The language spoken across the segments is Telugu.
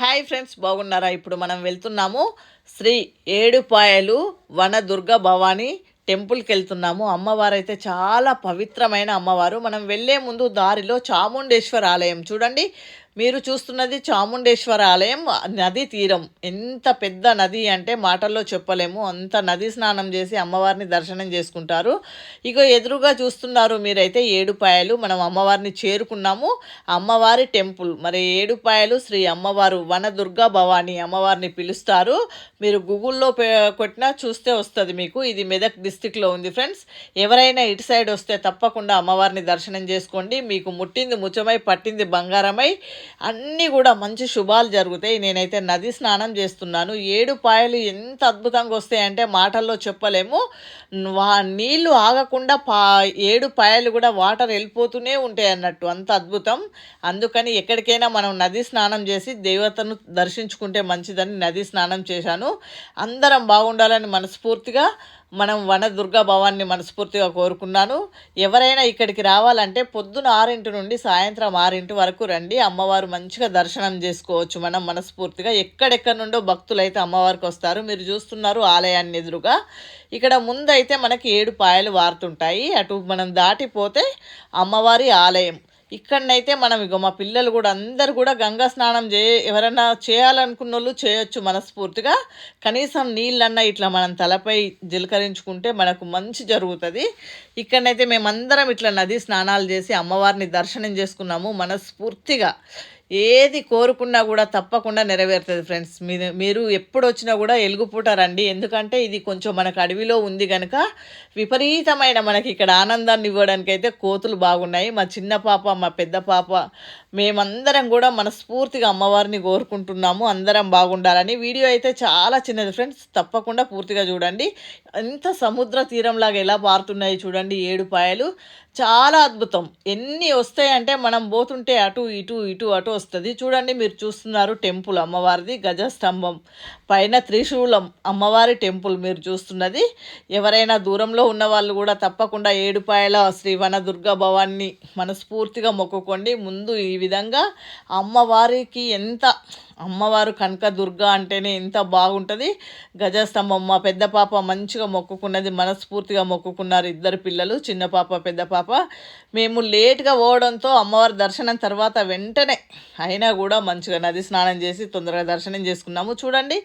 హాయ్ ఫ్రెండ్స్ బాగున్నారా? ఇప్పుడు మనం వెళ్తున్నాము శ్రీ ఏడుపాయలు వన దుర్గ భవానీ టెంపుల్కి వెళ్తున్నాము అమ్మవారు అయితే చాలా పవిత్రమైన అమ్మవారు. మనం వెళ్ళే ముందు దారిలో చాముండేశ్వర ఆలయం చూడండి. మీరు చూస్తున్నది చాముండేశ్వర ఆలయం నది తీరం. ఎంత పెద్ద నది అంటే మాటల్లో చెప్పలేము. అంత నది స్నానం చేసి అమ్మవారిని దర్శనం చేసుకుంటారు. ఇక ఎదురుగా చూస్తున్నారు మీరైతే ఏడుపాయలు మనం అమ్మవారిని చేరుకున్నాము. అమ్మవారి టెంపుల్. మరి ఏడుపాయలు శ్రీ అమ్మవారు వన దుర్గా భవాని అమ్మవారిని పిలుస్తారు. మీరు గూగుల్లో పే కొట్టినా చూస్తే వస్తుంది మీకు. ఇది మెదక్ డిస్టిక్లో ఉంది ఫ్రెండ్స్. ఎవరైనా ఇటు సైడ్ వస్తే తప్పకుండా అమ్మవారిని దర్శనం చేసుకోండి. మీకు ముట్టింది ముచ్చమై పట్టింది బంగారమై. అన్నీ కూడా మంచి శుభాలు జరుగుతాయి. నేనైతే నది స్నానం చేస్తున్నాను. ఏడు పాయలు ఎంత అద్భుతంగా వస్తాయంటే మాటల్లో చెప్పలేము. వా నీళ్ళు ఆగకుండా పా ఏడు పాయలు కూడా వాటర్ వెళ్ళిపోతూనే ఉంటాయి అన్నట్టు. అంత అద్భుతం. అందుకని ఎక్కడికైనా మనం నది స్నానం చేసి దేవతను దర్శించుకుంటే మంచిదని నది స్నానం చేశాను. అందరం బాగుండాలని మనస్ఫూర్తిగా మనం వన దుర్గా భవాన్ని మనస్ఫూర్తిగా కోరుకున్నాను. ఎవరైనా ఇక్కడికి రావాలంటే పొద్దున ఆరింటి నుండి సాయంత్రం ఆరింటి వరకు రండి. అమ్మవారు మంచిగా దర్శనం చేసుకోవచ్చు. మనం మనస్ఫూర్తిగా ఎక్కడెక్కడి నుండో భక్తులు అయితే అమ్మవారికి వస్తారు. మీరు చూస్తున్నారు ఆలయాన్ని ఎదురుగా. ఇక్కడ ముందైతే మనకి ఏడు పాయలు వారుతుంటాయి. అటు మనం దాటిపోతే అమ్మవారి ఆలయం. ఇక్కడనైతే మనం ఇక మా పిల్లలు కూడా అందరు కూడా గంగా స్నానం చే ఎవరైనా చేయాలనుకున్న వాళ్ళు చేయొచ్చు మనస్ఫూర్తిగా. కనీసం నీళ్ళన్నా ఇట్లా మనం తలపై జీలకరించుకుంటే మనకు మంచి జరుగుతుంది. ఇక్కడనైతే మేమందరం ఇట్లా నది స్నానాలు చేసి అమ్మవారిని దర్శనం చేసుకున్నాము మనస్ఫూర్తిగా. ఏది కోరుకున్నా కూడా తప్పకుండా నెరవేరుతుంది ఫ్రెండ్స్. మీరు మీరు ఎప్పుడు వచ్చినా కూడా ఎలుగుపూట రండి. ఎందుకంటే ఇది కొంచెం మనకు అడవిలో ఉంది కనుక విపరీతమైన మనకి ఇక్కడ ఆనందాన్ని ఇవ్వడానికి అయితే కోతులు బాగున్నాయి. మా చిన్న పాప మా పెద్ద పాప మేమందరం కూడా మనస్ఫూర్తిగా అమ్మవారిని కోరుకుంటున్నాము. అందరం బాగుండాలని. వీడియో అయితే చాలా చిన్నది ఫ్రెండ్స్. తప్పకుండా పూర్తిగా చూడండి. ఎంత సముద్ర తీరంలాగా ఎలా పారుతున్నాయి చూడండి. ఏడు పాయలు. చాలా అద్భుతం. ఎన్ని వస్తాయంటే మనం పోతుంటే అటు ఇటు ఇటు అటు వస్తుంది. చూడండి మీరు చూస్తున్నారు టెంపుల్ అమ్మవారిది గజస్తంభం. పైన త్రిశూలం అమ్మవారి టెంపుల్ మీరు చూస్తున్నది. ఎవరైనా దూరంలో ఉన్న వాళ్ళు కూడా తప్పకుండా ఏడుపాయల శ్రీ వన దుర్గా భవాన్ని మనస్ఫూర్తిగా మొక్కుకోండి. ముందు ఈ విధంగా అమ్మవారికి ఎంత అమ్మవారు కనక దుర్గా అంటేనే ఎంత బాగుంటుంది. గజస్తంభం మా పెద్ద పాప మంచిగా మొక్కుకున్నది మనస్ఫూర్తిగా మొక్కుకున్నారు ఇద్దరు పిల్లలు చిన్న పాప పెద్ద పాప. మేము లేట్గా పోవడంతో అమ్మవారి దర్శనం తర్వాత వెంటనే అయినా కూడా మంచిగా నది స్నానం చేసి తొందరగా దర్శనం చేసుకున్నాము. చూడండి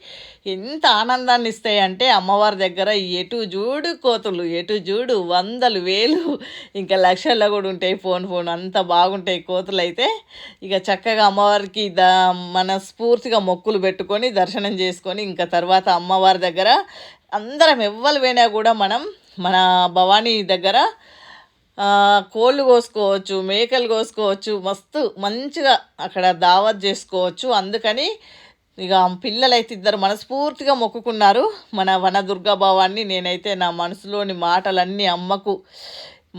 ఎంత ఆనందాన్ని ఇస్తాయంటే అమ్మవారి దగ్గర ఎటు చూడు కోతులు ఎటు చూడు వందలు వేలు. ఇంకా లక్షల్లో కూడా ఉంటాయి ఫోన్ ఫోన్. అంత బాగుంటాయి కోతులు అయితే ఇక చక్కగా అమ్మవారికి ద మనస్ఫూర్తిగా మొక్కులు పెట్టుకొని దర్శనం చేసుకొని ఇంకా తర్వాత అమ్మవారి దగ్గర అందరం ఎవ్వరు పోయినా కూడా మనం మన భవానీ దగ్గర కోళ్ళు కోసుకోవచ్చు మేకలు కోసుకోవచ్చు మస్తు మంచిగా అక్కడ దావత్ చేసుకోవచ్చు. అందుకని ఇక పిల్లలైతే ఇద్దరు మనస్ఫూర్తిగా మొక్కుకున్నారు. మన వన దుర్గాభావాన్ని నేనైతే నా మనసులోని మాటలన్నీ అమ్మకు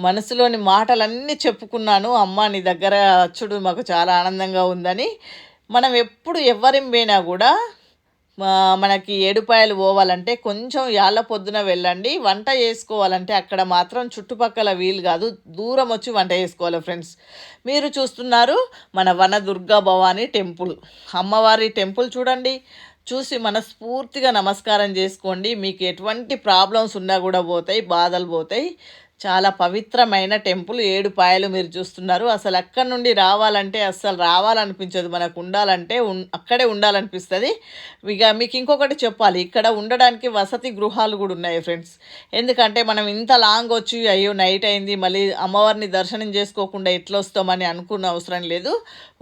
మనసులోని మాటలన్నీ చెప్పుకున్నాను. అమ్మ నీ దగ్గర చూడు మాకు చాలా ఆనందంగా ఉందని. మనం ఎప్పుడు ఎవరిని పోయినా కూడా మనకి ఏడుపాయలు పోవాలంటే కొంచెం యాళ్ళ పొద్దున వెళ్ళండి వంట చేసుకోవాలంటే అక్కడ మాత్రం చుట్టుపక్కల వీలు కాదు దూరం వచ్చి వంట చేసుకోవాలి ఫ్రెండ్స్. మీరు చూస్తున్నారు మన వన దుర్గా భవానీ టెంపుల్. అమ్మవారి టెంపుల్ చూడండి చూసి మనస్ఫూర్తిగా నమస్కారం చేసుకోండి. మీకు ఎటువంటి ప్రాబ్లమ్స్ ఉన్నా కూడా పోతాయి బాధలు పోతాయి. చాలా పవిత్రమైన టెంపుల్. ఏడు పాయలు మీరు చూస్తున్నారు. అసలు అక్కడ నుండి రావాలంటే అస్సలు రావాలనిపించదు. మనకు ఉండాలంటే అక్కడే ఉండాలనిపిస్తుంది. ఇక మీకు ఇంకొకటి చెప్పాలి. ఇక్కడ ఉండడానికి వసతి గృహాలు కూడా ఉన్నాయి ఫ్రెండ్స్. ఎందుకంటే మనం ఇంత లాంగ్ వచ్చి అయ్యో నైట్ అయింది మళ్ళీ అమ్మవారిని దర్శనం చేసుకోకుండా ఎట్లా వస్తామని అనుకున్న అవసరం లేదు.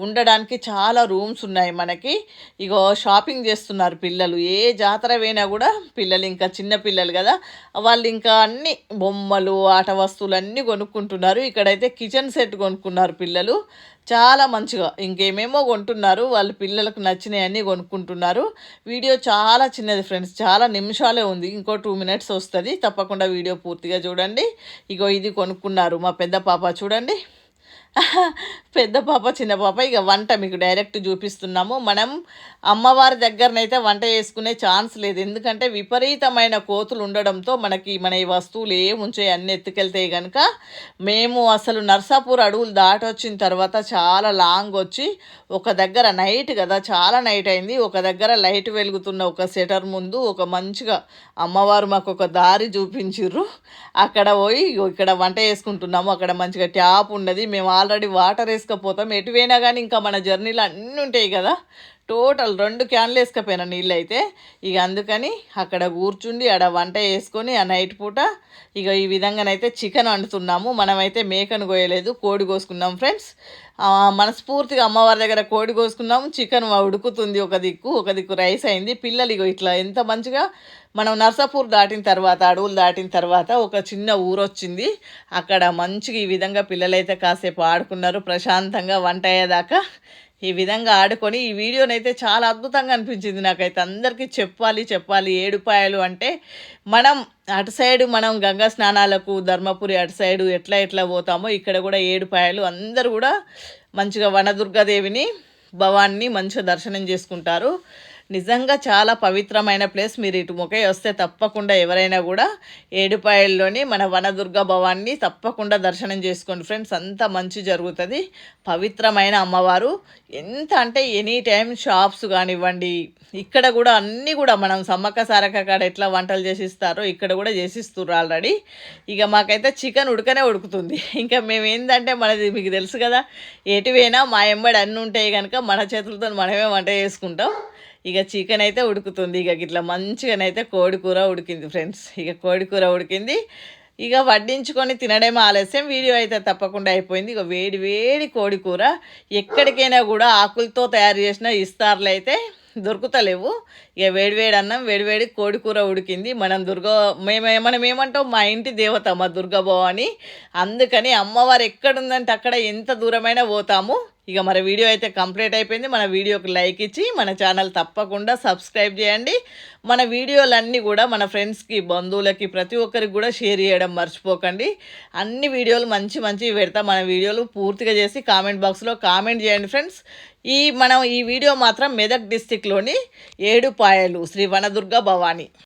ఉండడానికి చాలా రూమ్స్ ఉన్నాయి మనకి. ఇగో షాపింగ్ చేస్తున్నారు పిల్లలు. ఏ జాతర పోయినా కూడా పిల్లలు ఇంకా చిన్న పిల్లలు కదా. వాళ్ళు ఇంకా అన్ని బొమ్మలు ఆట వస్తువులన్నీ కొనుక్కుంటున్నారు. ఇక్కడైతే కిచెన్ సెట్ కొనుక్కున్నారు పిల్లలు. చాలా మంచిగా ఇంకేమేమో కొంటున్నారు. వాళ్ళ పిల్లలకు నచ్చినవి అన్నీ కొనుక్కుంటున్నారు. వీడియో చాలా చిన్నది ఫ్రెండ్స్ చాలా నిమిషాలే ఉంది. ఇంకో టూ మినిట్స్ వస్తుంది. తప్పకుండా వీడియో పూర్తిగా చూడండి. ఇగో ఇది కొనుక్కున్నారు మా పెద్ద పాప. చూడండి. పెద్ద పాప చిన్న పాప. ఇక వంట మీకు డైరెక్ట్ చూపిస్తున్నాము. మనం అమ్మవారి దగ్గరనైతే వంట చేసుకునే ఛాన్స్ లేదు. ఎందుకంటే విపరీతమైన కోతులు ఉండడంతో మనకి మన ఈ వస్తువులు ఏముంచాయి అన్ని ఎత్తుకెళ్తాయి కనుక మేము అసలు నర్సాపూర్ అడవులు దాటొచ్చిన తర్వాత చాలా లాంగ్ వచ్చి ఒక దగ్గర నైట్ కదా చాలా నైట్ అయింది. ఒక దగ్గర లైట్ వెలుగుతున్న ఒక సెటర్ ముందు ఒక మంచిగా అమ్మవారు మాకు ఒక దారి చూపించిర్రు. అక్కడ పోయి ఇక్కడ వంట చేసుకుంటున్నాము. అక్కడ మంచిగా ట్యాప్ ఉన్నది. మేము ఆల్రెడీ వాటర్ వేసుకపోతాం. ఎటువైనా కానీ ఇంకా మన జర్నీలో అన్నీ ఉంటాయి కదా. టోటల్ రెండు క్యాన్లు వేసుకపోయినా నీళ్ళు అయితే ఇక అందుకని అక్కడ కూర్చుండి ఆడ వంట వేసుకొని ఆ నైట్ పూట ఇక ఈ విధంగానైతే చికెన్ వండుతున్నాము. మనమైతే మేకను కోయలేదు కోడి కోసుకున్నాం ఫ్రెండ్స్. మనస్ఫూర్తిగా అమ్మవారి దగ్గర కోడి కోసుకున్నాము చికెన్ ఉడుకుతుంది ఒక దిక్కు ఒక దిక్కు రైస్ అయింది. పిల్లలు ఇగో ఇట్లా ఎంత మంచిగా మనం నర్సాపూర్ దాటిన తర్వాత అడవులు దాటిన తర్వాత ఒక చిన్న ఊరు వచ్చింది అక్కడ మంచిగా ఈ విధంగా పిల్లలైతే కాసేపు ఆడుకున్నారు ప్రశాంతంగా వంట అయ్యేదాకా. ఈ విధంగా ఆడుకొని ఈ వీడియోనైతే చాలా అద్భుతంగా అనిపించింది నాకైతే. అందరికీ చెప్పాలి చెప్పాలి ఏడుపాయలు అంటే మనం అటు సైడు మనం గంగా స్నానాలకు ధర్మపురి అటు సైడు ఎట్లా ఎట్లా పోతామో ఇక్కడ కూడా ఏడుపాయలు. అందరూ కూడా మంచిగా వనదుర్గాదేవిని భవాన్ని మంచిగా దర్శనం చేసుకుంటారు. నిజంగా చాలా పవిత్రమైన ప్లేస్. మీరు ఇటు ముఖే వస్తే తప్పకుండా ఎవరైనా కూడా ఏడుపాయల్లోని మన వనదుర్గ భవాన్ని తప్పకుండా దర్శనం చేసుకోండి. ఫ్రెండ్స్ అంత మంచి జరుగుతుంది. పవిత్రమైన అమ్మవారు. ఎంత అంటే ఎనీ టైం షాప్స్ కానివ్వండి ఇక్కడ కూడా అన్నీ కూడా మనం సమ్మక్క సారక్క కాడ ఎట్లా వంటలు చేసిస్తారో ఇక్కడ కూడా చేసిస్తున్నారు ఆల్రెడీ. ఇక మాకైతే చికెన్ ఉడకనే ఉడుకుతుంది. ఇంకా మేము ఏంటంటే మనది మీకు తెలుసు కదా ఎటువైనా మా ఎంబడి అన్నీ ఉంటాయి కనుక మన చేతులతో మనమే వంట చేసుకుంటాం. ఇక చికెన్ అయితే ఉడుకుతుంది. ఇక ఇట్లా మంచిగానైతే కోడికూర ఉడికింది ఫ్రెండ్స్. ఇక కోడికూర ఉడికింది. ఇక వడ్డించుకొని తినడమే ఆలస్యం. వీడియో అయితే తప్పకుండా అయిపోయింది. ఇక వేడి వేడి కోడికూర ఎక్కడికైనా కూడా ఆకులతో తయారు చేసిన ఇస్తారులు అయితే దొరుకుతలేవు. ఇక వేడివేడి అన్నం వేడివేడి కోడికూర ఉడికింది. మనం దుర్గా మేమే మనం ఏమంటాం? మా ఇంటి దేవత మా దుర్గాభవాని అందుకని అమ్మవారు ఎక్కడుందంటే అక్కడ ఎంత దూరమైనా పోతాము. ఇక మన వీడియో అయితే కంప్లీట్ అయిపోయింది. మన వీడియోకి లైక్ ఇచ్చి మన ఛానల్ తప్పకుండా సబ్స్క్రైబ్ చేయండి. మన వీడియోలన్నీ కూడా మన ఫ్రెండ్స్కి బంధువులకి ప్రతి ఒక్కరికి కూడా షేర్ చేయడం మర్చిపోకండి. అన్ని వీడియోలు మంచి మంచివి పెడతా. మన వీడియోలు పూర్తిగా చేసి కామెంట్ బాక్స్లో కామెంట్ చేయండి ఫ్రెండ్స్. ఈ మనం ఈ వీడియో మాత్రం మెదక్ డిస్టిక్లోని ఏడుపాయలు శ్రీ వనదుర్గ భవానీ.